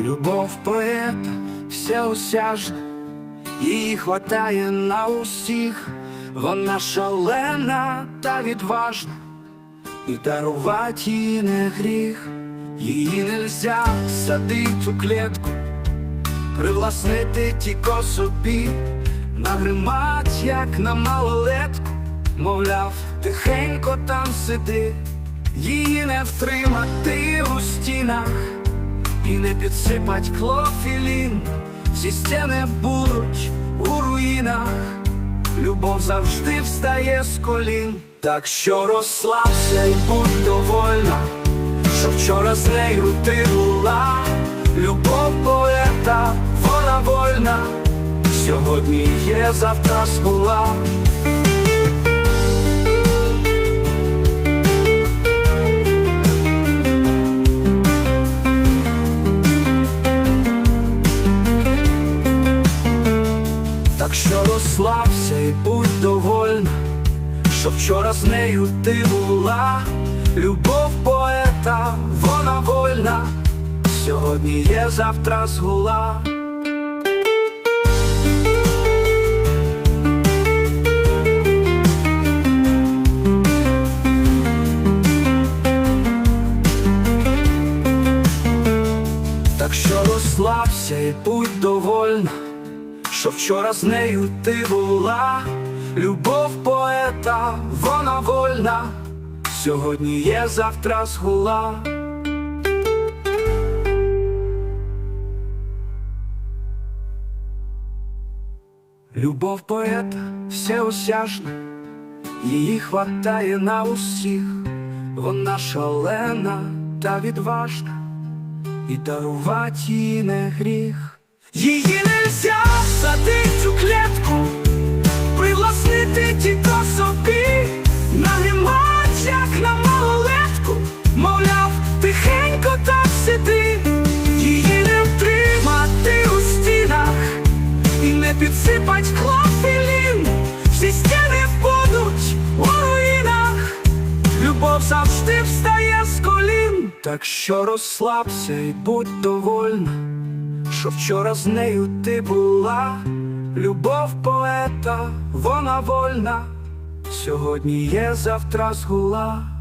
Любов поета всеосяжна, її хватає на усіх, вона шалена та відважна, і дарувати її не гріх, її нельзя садить у клітку, привласнити тільки собі, нагримать, як на малолетку, мовляв, тихенько там сиди, її не втримати у стінах і не підсипать клофілін, всі стіни будуть у руїнах, любов завжди встає з колін, так що розслабся і будь довольна, що вчора з нею ти була, любов поета, вона вольна, сьогодні є, завтра згула. Розслабся і будь довольна, що вчора з нею ти була, любов поета, вона вольна, сьогодні є, завтра згула. Так що розслабся і будь довольна, що вчора з нею ти була, любов поета, вона вольна, сьогодні є, завтра згула. Любов поета всеосяжна, її хватає на усіх, вона шалена та відважна, і дарувати їй не гріх. Її нельзя садить у клітку, привласнити тільки собі, нагримать, як на малолетку, мовляв, тихенько так сиди, її не втримати у стінах і не підсипать клофелін, всі стіни будуть у руїнах, любов завжди встає з колін, так що розслабся і будь довольна що вчора з нею ти була, любов поета, вона вольна, сьогодні є, завтра згула.